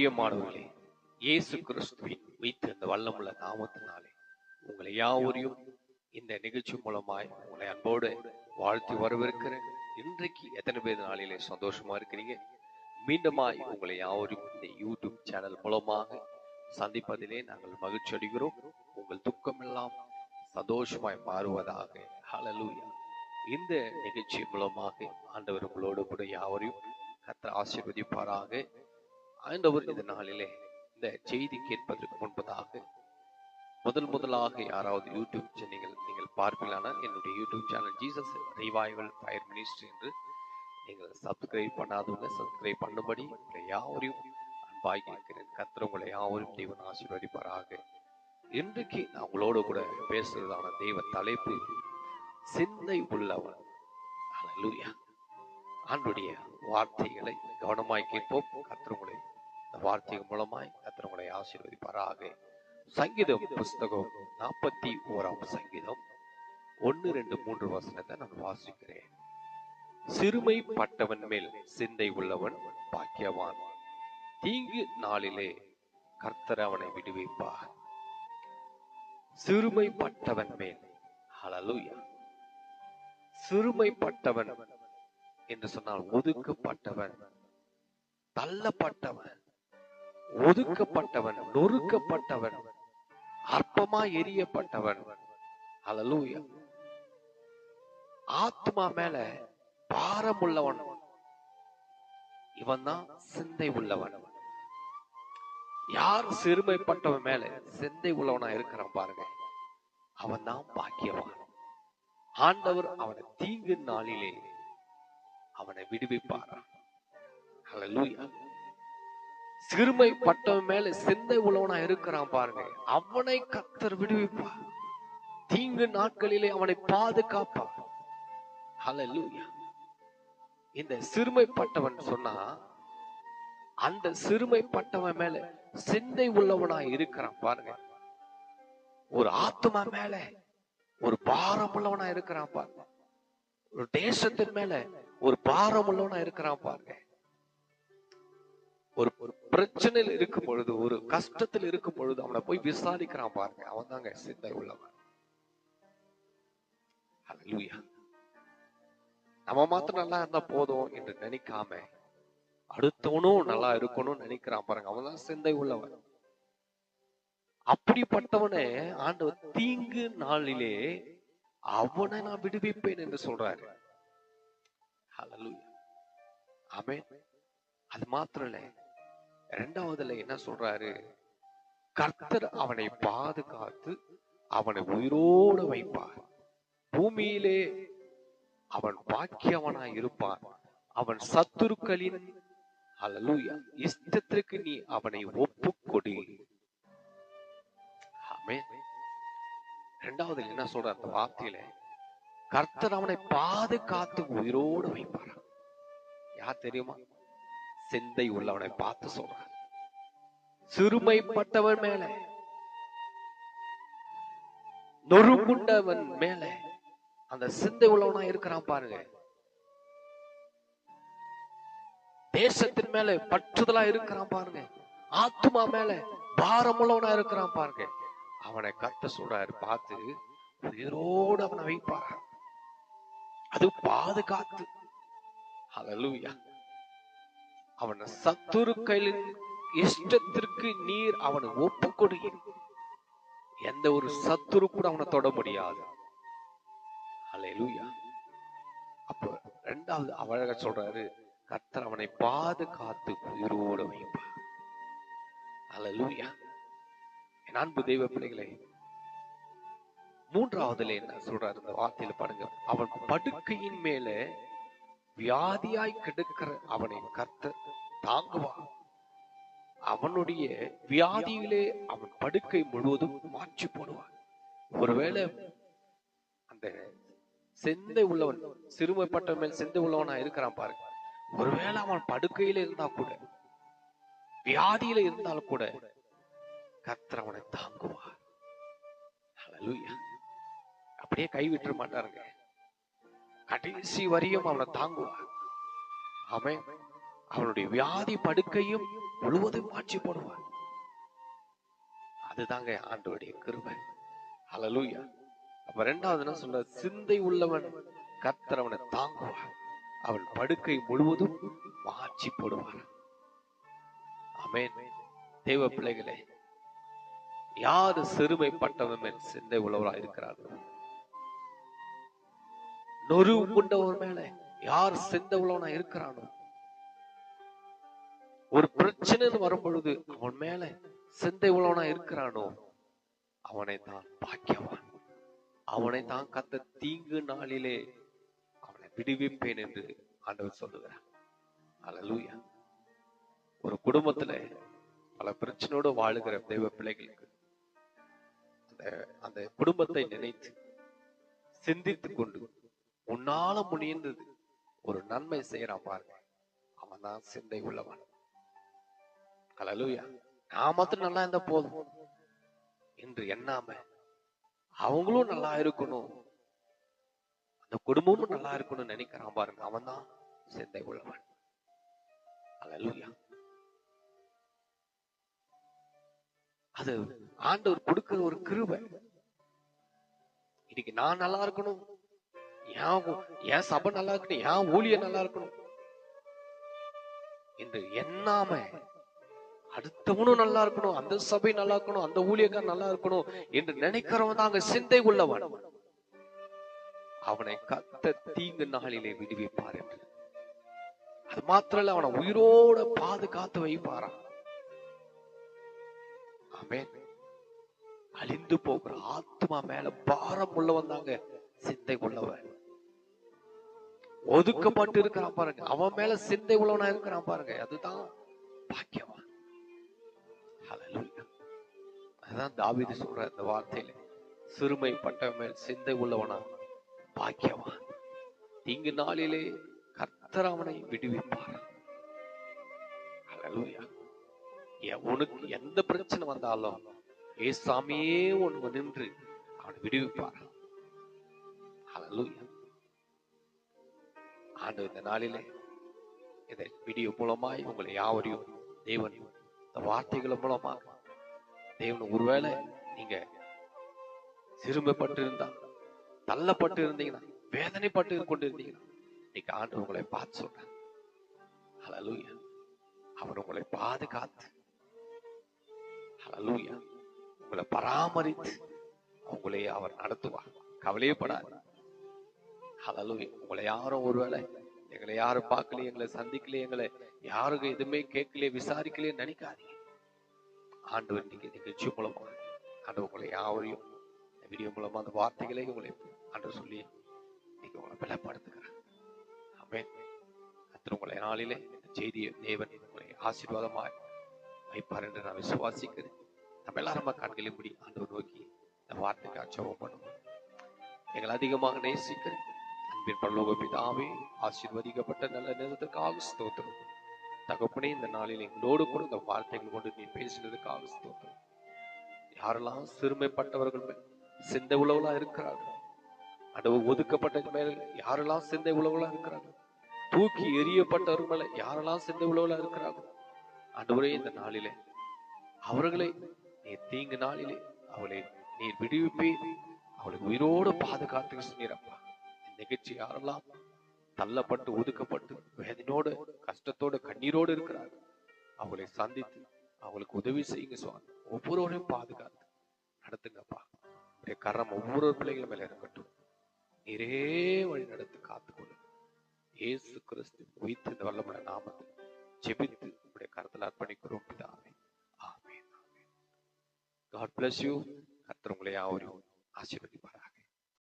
பிரியமானவர்களே இயேசு கிறிஸ்துவின் வைத்து அந்த வல்லமுள்ள நாமத்தினாலே உங்களை யாவரையும் இந்த நிகழ்ச்சி மூலமாய் உங்களை அன்போடு வாழ்த்தி வரவிருக்கிறேன் இன்றைக்கு எத்தனை பேர் நாளிலே சந்தோஷமா இருக்கிறீங்க? மீண்டுமாய் உங்களை யாவரும் இந்த யூடியூப் சேனல் மூலமாக சந்திப்பதிலே நாங்கள் மகிழ்ச்சி அடைகிறோம். உங்கள் துக்கம் எல்லாம் சந்தோஷமாய் மாறுவதாக. ஹalleluya இந்த நிகழ்ச்சி மூலமாக ஆண்டவர் உங்களோடு கூட யாவரையும் கர்த்தர் ஆசீர்வதிப்பாராக. ஆண்டவர் இந்த நாளிலே இந்த செய்தி கேட்பதற்கு முன்பதாக முதல் முதலாக யாராவது யூடியூப் சேனல் நீங்கள் நீங்கள் பார்ப்பீங்களானால் என்னுடைய YouTube channel Jesus revival fire ministry என்று நீங்கள் சப்ஸ்கிரைப் பண்ணாதவங்க சப்ஸ்கிரைப் பண்ணும்படி உங்களை யாவரையும் அன்பாய் கேட்கிறேன். கத்திர உங்களை யாவரும் தெய்வன் ஆசீர்வதிப்பாராக. இன்றைக்கு நான் உங்களோடு கூட பேசுறதான தெய்வ தலைப்பு சிந்தை உள்ளவன். ஹalleluya ஆண்டுடைய வார்த்தைகளை கவனமாய் கேட்போம். கத்திரங்களை இந்த வார்த்தைகள் மூலமாய் கத்திரங்களை ஆசீர்வதிப்பாராக. சங்கீதம் புஸ்தகம் நாற்பத்தி ஓராம் சங்கீதம். ஒன்னு ரெண்டு மூன்று வசனத்தை நான் வாசிக்கிறேன். சிறுமைப்பட்டவன் மேல் சிந்தை உள்ளவன் பாக்கியவான். தீங்கு நாளிலே கர்த்தர் அவனை விடுவிப்பார். சிறுமைப்பட்டவன் மேல். சிறுமை சிறுமைப்பட்டவன் என்று சொன்னால் ஒதுக்கப்பட்டவன். தள்ளப்பட்டவன். ஒதுக்கப்பட்டவன் நொறுக்கப்பட்டவன் அற்பமா எரியப்பட்டவன். ஹalleluya ஆத்மா மேல பாரம் உள்ளவன் இவன் தான் சிந்தை உள்ளவன். யார் சிறுமைப்பட்டவன் மேல சிந்தை உள்ளவனா இருக்கிறான் பாருங்க. அவன் தான் பாக்கியவான். ஆண்டவர் அவனை தீங்கு நாளிலே அவனை விடுவிப்பார்? ஹalleluya சிறுமைப்பட்டவன் மேல சிந்தை உள்ளவனா இருக்கிறான் பாருங்க. அவனை கத்தர் விடுவிப்பார். தீங்கு நாட்களிலே அவனை பாதுகாப்பார். ஹalleluya இந்த சிறுமைப்பட்டவன் சொன்னா அந்த சிறுமைப்பட்டவன் மேல சிந்தை உள்ளவனா இருக்கிறான் பாருங்க. ஒரு ஆத்மா மேல ஒரு பாரம் உள்ளவனா இருக்கிறான் பாருங்க. ஒரு தேசத்தின் மேல ஒரு பாரம் உள்ளவனா இருக்கிறான் பாருங்க. ஒரு ஒரு பிரச்சனையில் இருக்கும் பொழுது ஒரு கஷ்டத்தில் இருக்கும் பொழுது அவனை போய் விசாரிக்கிறான் பாருங்க. அவன் தாங்க சிந்தை உள்ளவன். நம்ம மாத்திரம் நல்லா இருந்தா போதும் என்று நினைக்காம அடுத்தவனும் நல்லா இருக்கணும்னு நினைக்கிறான் பாருங்க. அவன் தான் சிந்தை உள்ளவன். அப்படிப்பட்டவனை ஆண்டவர் தீங்கு நாளிலே அவனை நான் விடுவிப்பேன் என்று சொல்றாரு. அது மாத்திரம் இல்ல இரண்டாவதுல என்ன சொல்றாரு? கர்த்தர் அவனை பாதுகாத்து அவனை உயிரோடு வைப்பார். பூமியிலே அவன் பாக்கியவனாய் இருப்பான். அவன் சத்துருக்களின் அலலூயா இஷ்டத்திற்கு நீ அவனை ஒப்பு கொடு இரண்டாவது என்ன சொல்ற அந்த வார்த்தையில? கர்த்தர் அவனை பாதுகாத்து உயிரோடு வைப்பார்? யார் தெரியுமா? சிந்தை உள்ளவனை பார்த்து சொல்றான் சிறுமைப்பட்டவன் மேல நொறுங்குண்டவன் மேல அந்த சிந்தை உள்ளவனா இருக்கிறான் பாருங்க. தேசத்தின் மேல பற்றுதலா இருக்கிறான் பாருங்க. ஆத்மா மேல பாரம் உள்ளவனா இருக்கிறான் பாருங்க. அவனை கத்த சொல்றாரு பார்த்து உயிரோடு அவனை வைப்பாரான் அது பாதுகாத்து. ஹalleluya. அவன சத்துருக்களின் இஷ்டத்திற்கு நீர் அவனை ஒப்பு கொடுங்க எந்த ஒரு சத்துரு கூட அவனை தொட முடியாது. ஹalleluya. அப்ப ரெண்டாவது அழக சொல்றாரு கர்த்தர் அவனை பாதுகாத்து உயிரோடு வைப்பார். அலலூயா என் அன்பு தெய்வ பிள்ளைகளை மூன்றாவதுல என்ன சொல்றாரு இந்த வார்த்தையில பாருங்க. அவன் படுக்கையின் மேல வியாதியாய் கிடக்கிற அவனை கர்த்த தாங்குவான் அவனுடைய வியாதியிலே அவன் படுக்கை முழுவதும் மாற்றி போடுவான் ஒருவேளை அந்த செந்தை உள்ளவன் சிறுமைப்பட்ட மேல் செந்தை உள்ளவனா இருக்கிறான் பாருங்க. ஒருவேளை அவன் படுக்கையில இருந்தா கூட வியாதியில இருந்தாலும் கூட கர்த்தர் அவனை தாங்குவார். ஹalleluya அப்படியே கைவிட்டு மாட்டாருங்க. கடைசி வரையும் அவனை தாங்குவான் அவன் அவனுடைய வியாதி படுக்கையும் முழுவதும் மாற்றி போடுவான் அதுதாங்க ஆண்டோடைய கிருபை. அலலூயா அப்ப ரெண்டாவது என்ன சொல்ற சிந்தை உள்ளவன் கர்த்தர் அவனை அவன் படுக்கை முழுவதும் மாற்றி போடுவான் அமேன் தேவ பிள்ளைகளே யாரு சிறுமைப்பட்டவன் சிந்தை உள்ளவரா இருக்கிறார்கள்? நொறு கொண்டவர் மேல யார் சிந்தை உள்ளவனா இருக்கிறானோ? ஒரு பிரச்சனைன்னு வரும் பொழுது அவன் மேல சிந்தை உள்ளவனா இருக்கிறானோ? அவனை தான் பாக்கியவான். அவனை தான் கத்த தீங்கு நாளிலே அவனை விடுவிப்பேன் என்று ஆண்டவர் சொல்லுகிறான் அலலூயா ஒரு குடும்பத்துல பல பிரச்சனையோட வாழுகிற தெய்வ பிள்ளைகளுக்கு அந்த அந்த குடும்பத்தை நினைத்து சிந்தித்துக் கொண்டு உன்னால முடிந்தது. ஒரு நன்மை செய்யறான் பாருங்க. அவன் தான் சிந்தை உள்ளவன். அல்லேலூயா நான் மாத்திரம் நல்லா இருந்தா போதும். என்று எண்ணாம அவங்களும் நல்லா இருக்கணும். அந்த குடும்பமும் நல்லா இருக்கணும்னு நினைக்கிறான் பாருங்க. அவன் தான் சிந்தை உள்ளவன். அல்லேலூயா அது ஆண்டவர் கொடுக்கிற ஒரு கிருபை. இன்னைக்கு நான் நல்லா இருக்கணும். என் ஊ- சபை நல்லா இருக்கணும்? என் ஊழியர் நல்லா இருக்கணும்? என்று எண்ணாம அடுத்தவனும் நல்லா இருக்கணும் அந்த சபை நல்லா இருக்கணும் அந்த ஊழியக்கார் நல்லா இருக்கணும் என்று நினைக்கிறவன் தான் அங்க சிந்தை உள்ளவன். அவனை கத்த தீங்கு நாளிலே விடுவிப்பார் என்று. அது மாத்திரம் இல்ல அவனை உயிரோட பாதுகாத்து வைப்பாரான் ஆமென். அழிந்து போகிற ஆத்மா மேல பாரம் உள்ளவன் தாங்க சிந்தை உள்ளவன். ஒதுக்கப்பட்டு இருக்கிறான் பாருங்க. அவன் மேல சிந்தை உள்ளவனா இருக்கிறான் பாருங்க. அதுதான் பாக்கியவான். அதான் தாவீது சொல்ற இந்த வார்த்தையில. சிறுமைப்பட்ட மேல் சிந்தை உள்ளவனா பாக்கியவான். தீங்கு நாளிலே கர்த்தர் அவனை விடுவிப்பார். உனக்கு எந்த பிரச்சனை வந்தாலும் ஏசாமியே உனக்கு நின்று அவனை விடுவிப்பார். ஹalleluya ஆண்டு இந்த நாளிலே இதை வீடியோ மூலமாய் உங்களை யாவரையும் தேவன் இந்த வார்த்தைகள் மூலமாக தேவன் ஒருவேளை நீங்க சிறுமைப்பட்டு இருந்தா தள்ளப்பட்டு இருந்தீங்கன்னா வேதனைப்பட்டு கொண்டு இருந்தீங்கன்னா இன்னைக்கு ஆண்டு உங்களை பார்த்து சொல்றேன். ஹalleluya அவர் உங்களை பாதுகாத்து ஹalleluya உங்களை பராமரித்து உங்களை அவர் நடத்துவார். கவலையே ஹலலு உங்களை யாரும் ஒருவேளை எங்களை யாரும் பார்க்கல எங்களை சந்திக்கல எங்களை யாருக்கு எதுவுமே கேட்கலையே விசாரிக்கலையே நினைக்காதீங்க. ஆண்டவர் நீங்க நிகழ்ச்சி மூலமா ஆண்டு உங்களை யாவரையும் இந்த வீடியோ மூலமா அந்த வார்த்தைகளை உங்களை ஆண்டு சொல்லி நீங்க உங்களை பலப்படுத்துகிறேன் ஆமென். அத்தனை உங்களை நாளிலே இந்த செய்தியை தேவன் உங்களை ஆசீர்வாதமாய் வைப்பார் என்று நான் விசுவாசிக்கிறேன். நம்ம எல்லாரும் நம்ம முடி ஆண்டவர் நோக்கி இந்த வார்த்தைக்கு அச்சவம் பண்ணுவோம். எங்களை அதிகமாக நேசிக்கிறேன். அன்பின் பரலோக பிதாவே ஆசீர்வதிக்கப்பட்ட நல்ல நேரத்திற்காக ஸ்தோத்திரம். தகப்பனே இந்த நாளில் எங்களோடு கூட இந்த வார்த்தைகள் கொண்டு நீ பேசினதுக்காக ஸ்தோத்திரம். யாரெல்லாம் சிறுமைப்பட்டவர்கள் சிந்தை உழவுலா இருக்கிறார்கள் அடவு ஒதுக்கப்பட்ட மேல் யாரெல்லாம் சிந்தை உழவுலா இருக்கிறார்கள் தூக்கி எரியப்பட்டவர் மேல யாரெல்லாம் சிந்தை உழவுலா இருக்கிறார்கள் ஆண்டவரே இந்த நாளிலே அவர்களை நீ தீங்கு நாளிலே அவளை நீர் விடுவிப்பே அவளை உயிரோடு பாதுகாத்து சொன்னீரப்பா நிகழ்ச்சி யாரெல்லாம் தள்ளப்பட்டு ஒதுக்கப்பட்டு வேதனோடு கஷ்டத்தோடு கண்ணீரோடு இருக்கிறார்கள் அவளை சந்தித்து அவங்களுக்கு உதவி செய்யுங்க சுவாமி. ஒவ்வொருவரையும் பாதுகாத்து நடத்துங்கப்பா. உடைய கரம் ஒவ்வொரு பிள்ளைகள் மேல இருக்கட்டும். நிறைய வழி நடத்து காத்துக்கொள்ளு இயேசு கிறிஸ்து உயிர்த்து இந்த வல்லமுடைய நாமத்தில் ஜெபித்து உடைய கரத்தில் அர்ப்பணிக்கிறோம் பிதாவே. ஆமே ஆமென். காட் பிளஸ் யூ கர்த்தர் உங்களை யாவரையும் ஆசீர்வதிப்பார்